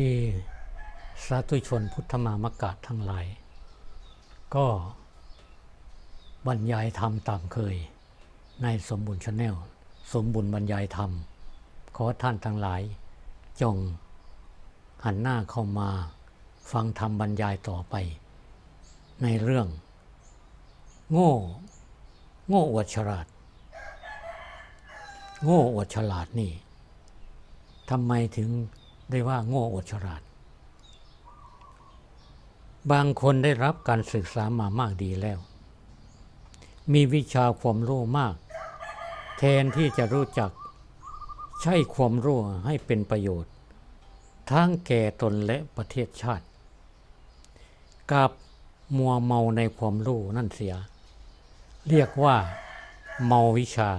ดีสาธุชนพุทธมามกะทั้งหลาย ก็บรรยายธรรมตามเคย ในสมบุญชาแนลสมบุญบรรยายธรรม ขอท่านทั้งหลาย จงหันหน้าเข้ามาฟังธรรมบรรยายต่อไป ในเรื่อง โง่ โง่อวดฉลาด โง่อวดฉลาดนี่ทำไมถึง ได้ว่าโง่อดฉลาด บางคนได้รับการศึกษามามากดีแล้ว มีวิชาความรู้มาก แทนที่จะรู้จักใช้ความรู้ให้เป็นประโยชน์ ทั้งแก่ตนและประเทศชาติ กับมัวเมาในความรู้นั่นเสีย เรียกว่าเมาวิชา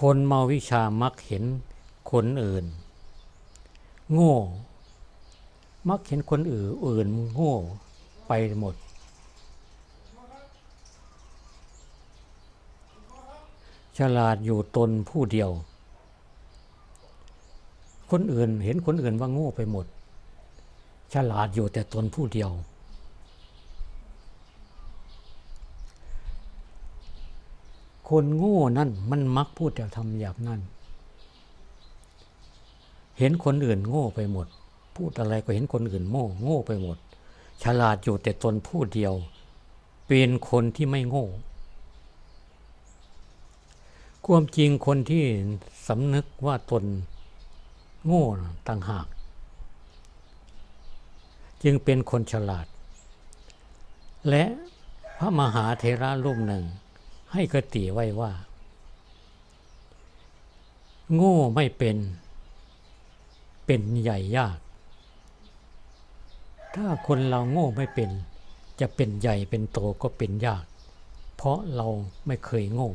คนเมาวิชามักเห็นคนอื่น โง่ มักเห็นคนอื่นอื่นโง่ไปหมด ฉลาดอยู่ตนผู้เดียว คนอื่นเห็นคนอื่นว่าโง่ไปหมด ฉลาดอยู่แต่ตนผู้เดียว คนโง่นั่นมันมักพูดแต่ทำหยาบนั่น เห็นคนอื่นโง่ไปหมด พูดอะไรก็เห็นคนอื่นโง่โง่ไปหมด ฉลาดอยู่แต่ตนผู้เดียว เป็นคนที่ไม่โง่ ความจริงคนที่สำนึกว่าตนโง่ต่างหาก จึงเป็นคนฉลาด และพระมหาเทระรูปหนึ่ง ให้กติไว้ว่า โง่ไม่เป็น เป็นใหญ่ยาก ถ้าคนเราโง่ไม่เป็น จะเป็นใหญ่เป็นโตก็เป็นยาก เพราะเราไม่เคยโง่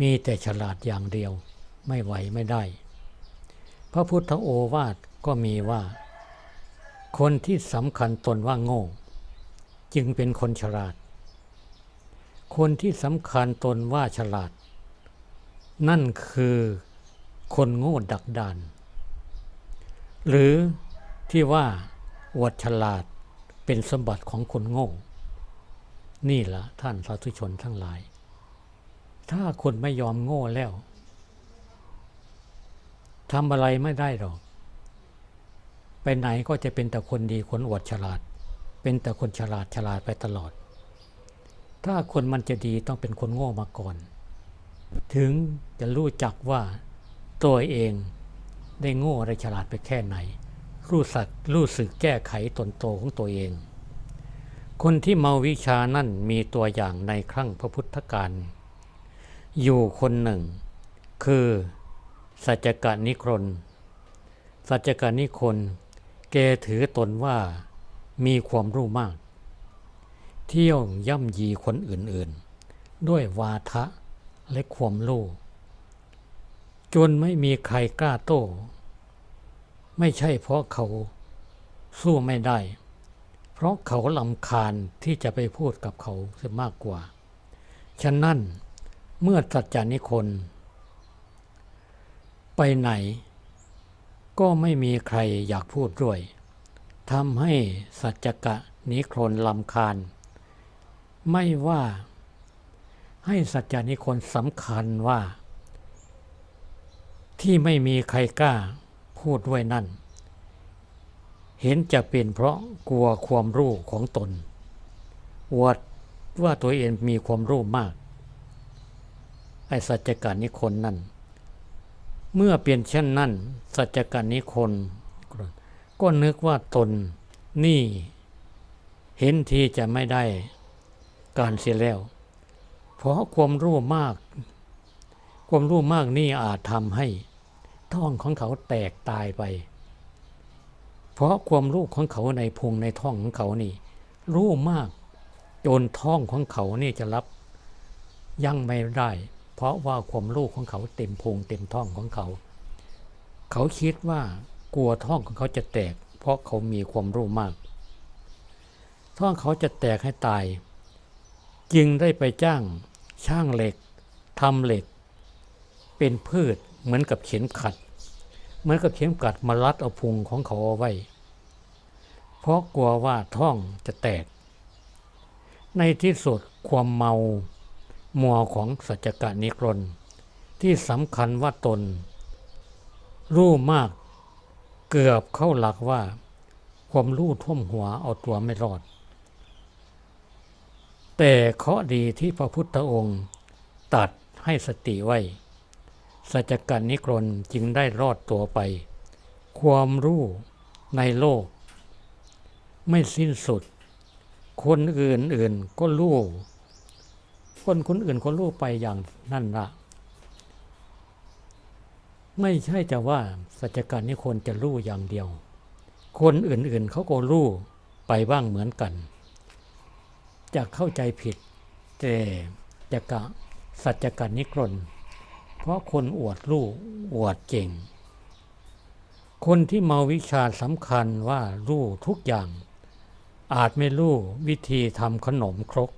มีแต่ฉลาดอย่างเดียวไม่ไหวไม่ได้ พระพุทธโอวาทก็มีว่า คนที่สำคัญตนว่าโง่ จึงเป็นคนฉลาด คนที่สำคัญตนว่าฉลาด นั่นคือคนโง่ดักดาน หรือที่ว่าอวดฉลาดเป็นสมบัติของคนโง่ นี่ละท่านสาธุชนทั้งหลาย ถ้าคนไม่ยอมโง่แล้วทำอะไรไม่ได้หรอก ไปไหนก็จะเป็นแต่คนดีคนอวดฉลาด เป็นแต่คนฉลาดฉลาดไปตลอด ถ้าคนมันจะดีต้องเป็นคนโง่มาก่อน ถึงจะรู้จักว่าตัวเอง ได้โง่ได้ฉลาดไปแค่ไหน รู้สักรู้สึกแก้ไขตนโตของตัวเอง คนที่เมาวิชานั่นมีตัวอย่างในครั้งพระพุทธการอยู่คนหนึ่ง คือสัจจกนิครนสัจจกนิครนแกถือตนว่ามีความรู้มาก เที่ยวย่ำยีคนอื่นๆ ด้วยวาทะและความรู้ จนไม่มีใครกล้าโต้ ไม่ใช่เพราะเขาสู้ไม่ได้ เพราะเขาลำคาญที่จะไปพูดกับเขาเสียมากกว่า ฉะนั้นเมื่อสัจจานิคน ไปไหน ก็ไม่มีใครอยากพูดด้วยทำให้สัจจกะนิครนลำคาญ ไม่ว่าให้สัจจานิคนสำคัญว่า ที่ไม่มีใครกล้าพูดด้วยนั่น เห็นจะเป็นเพราะกลัวความรู้ของตนอวดว่าตัวเองมีความรู้มาก ไอ้สัจจการนิคนนั่น เมื่อเปลี่ยนเช่นนั้นสัจจการนิคนก็นึกว่าตนนี่ เห็นทีจะไม่ได้การเสียแล้ว เพราะความรู้มาก ความรู้มากนี่อาจทำให้ ท้องของเขาแตกตายไป เพราะความรู้ของเขาในพุงในท้องของเขานี่ รู้มากจนท้องของเขานี่จะรับยั่งไม่ได้ เพราะว่าความรู้ของเขาเต็มพุงเต็มท้องของเขา เขาคิดว่ากลัวท้องของเขาจะแตก เพราะเขามีความรู้มาก ท้องเขาจะแตกให้ตาย จึงได้ไปจ้างช่างเหล็กทำเหล็ก เป็นพืช เหมือนกับเข็มขัด เหมือนกับเข็มกัดมารัดเอาพุงของเขาเอาไว้ เพราะกลัวว่าท้องจะแตก ในที่สุดความเมามัวของสัจจกะนิกรนที่สำคัญว่าตน รู้มากเกือบเข้าหลักว่า ความรู้ท่วมหัวเอาตัวไม่รอด แต่เคราะดีที่พระพุทธองค์ตัดให้สติไว้ สัจจกันนิกรนจึงได้รอดตัวไป ความรู้ในโลก ไม่สิ้นสุด คนอื่นๆก็รู้คนคนอื่นก็รู้ไปอย่างนั่นละไม่ใช่จะว่าสัจจการนิคนจะรู้อย่างเดียว คนอื่นๆเขาก็รู้ไปบ้างเหมือนกัน จะเข้าใจผิดแต่จะกะสัจจการนิกรน ราะคนอวดรู้อวดเก่ง คนที่เมาวิชาสำคัญว่ารู้ทุกอย่าง อาจไม่รู้วิธีทำขนมครก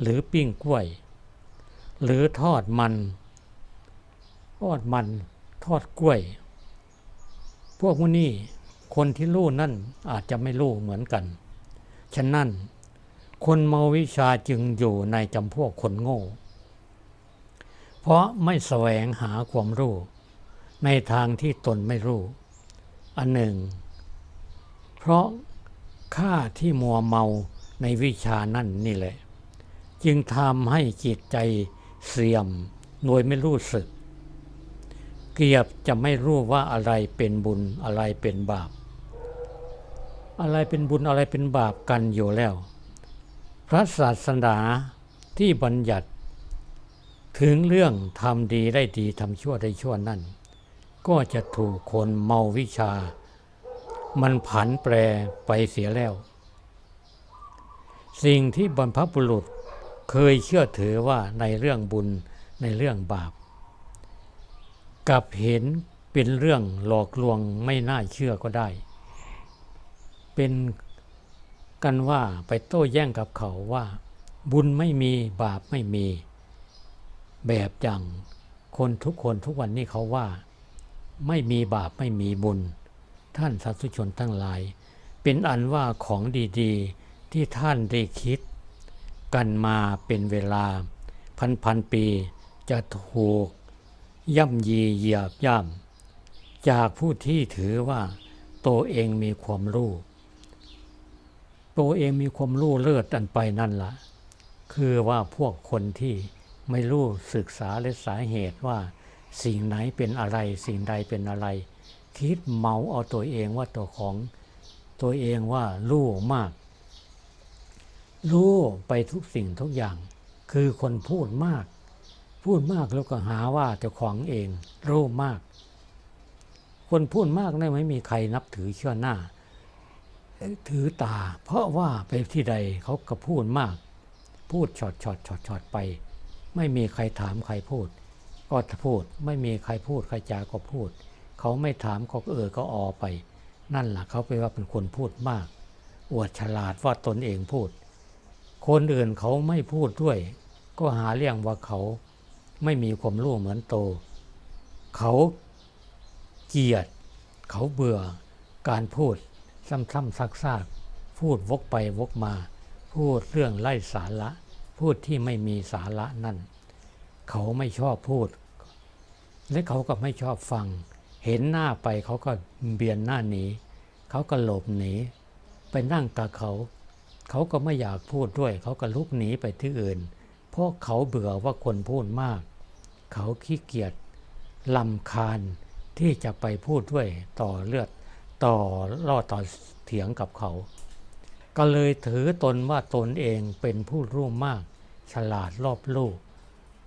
หรือปิ้งกล้วย หรือทอดมัน ทอดมันทอดกล้วย พวกนี้คนที่รู้นั่นอาจจะไม่รู้เหมือนกัน ฉะนั้น คนเมาวิชาจึงอยู่ในจำพวกคนโง่ เพราะไม่แสวงหาความรู้ ในทางที่ตนไม่รู้ อันหนึ่ง เพราะข้าที่มัวเมาในวิชานั่นนี่แหละ จึงทำให้จิตใจเสื่อมโดยไม่รู้สึก เกียบจะไม่รู้ว่าอะไรเป็นบุญอะไรเป็นบาป อะไรเป็นบุญอะไรเป็นบาปกันอยู่แล้ว พระศาสนาที่บัญญัติ ถึงเรื่องทำดีได้ดีทำชั่วได้ชั่วนั่น ก็จะถูกคนเมาวิชา มันผันแปรไปเสียแล้ว สิ่งที่บรรพบุรุษเคยเชื่อถือว่าในเรื่องบุญในเรื่องบาปกับเห็นเป็นเรื่องหลอกลวงไม่น่าเชื่อก็ได้ เป็นกันว่าไปโต้แย้งกับเขาว่า บุญไม่มีบาปไม่มี แบบอย่างคนทุกคนทุกวันนี้เขาว่าไม่มีบาปไม่มีบุญ ท่านสาธุชนทั้งหลาย เป็นอันว่าของดีๆที่ท่านได้คิด กันมาเป็นเวลา พันพันๆปีจะถูกย่ำยีเหยียบย่ำจากผู้ที่ถือว่าตัวเองมีความรู้ตัวเองมีความรู้เลิศอันไปนั่นละ่ะ คือว่าพวกคนที่ ไม่รู้ศึกษาและสาเหตุว่า สิ่งไหนเป็นอะไร สิ่งใดเป็นอะไร คิดเมาเอาตัวเองว่าตัวของตัวเองว่ารู้มาก รู้ไปทุกสิ่งทุกอย่าง คือคนพูดมาก พูดมากแล้วก็หาว่าเจ้าของเองรู้มาก คนพูดมากเนี่ยไม่มีใครนับถือเชื่อหน้า ถือตา เพราะว่าไปที่ใดเขาก็พูดมาก พูดช็อตช็อตช็อตช็อตไป ไม่มีใครถามใครพูด ก็พูด ไม่มีใครพูดใครจาก็พูด เขาไม่ถามก็เออก็ออไป นั่นแหละเขาไปว่าเป็นคนพูดมาก อวดฉลาดว่าตนเองพูด คนอื่นเขาไม่พูดด้วย ก็หาเรื่องว่าเขาไม่มีความรู้เหมือนโต เขาเกลียด เขาเบื่อการพูดซ้ำๆซักๆพูดวกไปวกมา พูดเรื่องไร้สาระ พูดที่ไม่มีสาระนั่น เขาไม่ชอบพูด และเขาก็ไม่ชอบฟัง เห็นหน้าไปเขาก็เบียนหน้าหนีเขาก็หลบหนี ไปนั่งกับเขา เขาก็ไม่อยากพูดด้วย เขาก็ลุกหนีไปที่อื่น เพราะเขาเบื่อว่าคนพูดมาก เขาขี้เกียจลำคาญที่จะไปพูดด้วยต่อเลือดต่อล่อต่อเถียงกับเขา ก็เลยถือตนว่าตนเองเป็นผู้รู้มาก ฉลาดรอบรู้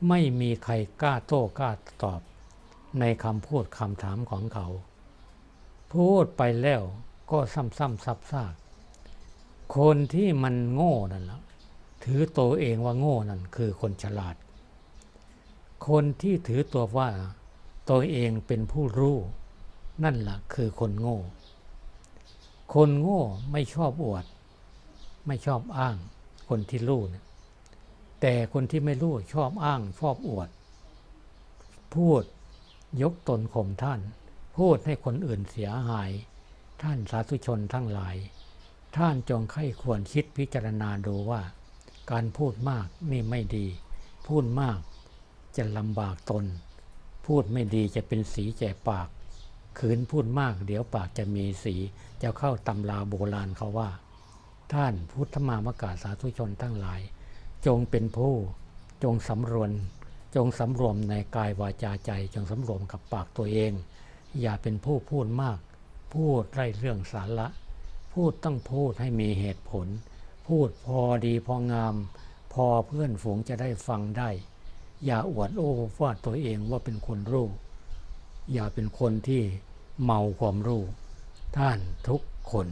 ไม่มีใครกล้าโต้กล้าตอบ ในคำพูดคำถามของเขา พูดไปแล้วก็ซ้ำๆซับซากคนที่มันโง่นั่นละถือตัวเองว่าโง่นั่นคือคนฉลาด คนที่ถือตัวว่าตัวเองเป็นผู้รู้ นั่นแหละคือคนโง่ คนโง่ไม่ชอบอวด ไม่ชอบอ้างคนที่รู้เนี่ย แต่คนที่ไม่รู้ชอบอ้างชอบอวด พูดยกตนข่มท่าน พูดให้คนอื่นเสียหาย ท่านสาธุชนทั้งหลาย ท่านจงไข้ควรคิดพิจารณาดูว่า การพูดมากนี่ไม่ดี พูดมากจะลำบากตน พูดไม่ดีจะเป็นสีแจปากขืนพูดมากเดี๋ยวปากจะมีสีจะเข้าตำราโบราณเขาว่า ท่านพุทธมามกาสาธุชนทั้งหลาย จงเป็นผู้จงสำรวมจงสำรวมในกายวาจาใจ จงสำรวมกับปากตัวเอง อย่าเป็นผู้พูดมาก พูดไร้เรื่องสาระ พูดต้องพูดให้มีเหตุผล พูดพอดีพองาม พอเพื่อนฝูงจะได้ฟังได้ อย่าอวดโอ้ฟาดตัวเองว่าเป็นคนรู้ อย่าเป็นคนที่เมาความรู้ ท่านทุกคน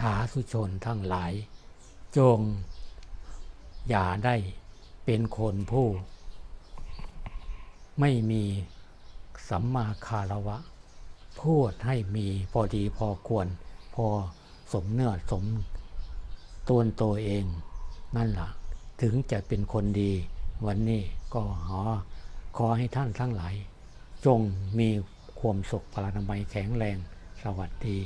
ถาสุชนทั้งหลาย จง อย่าได้เป็นคนผู้ ไม่มีสัมมาคารวะ พูดให้มีพอดีพอควร พอสมเนื้อสมตนตัวเอง นั่นล่ะ ถึงจะเป็นคนดี วันนี้ก็ขอขอให้ท่านทั้งหลาย จงมีความสุขพลานามัยแข็งแรง สวัสดี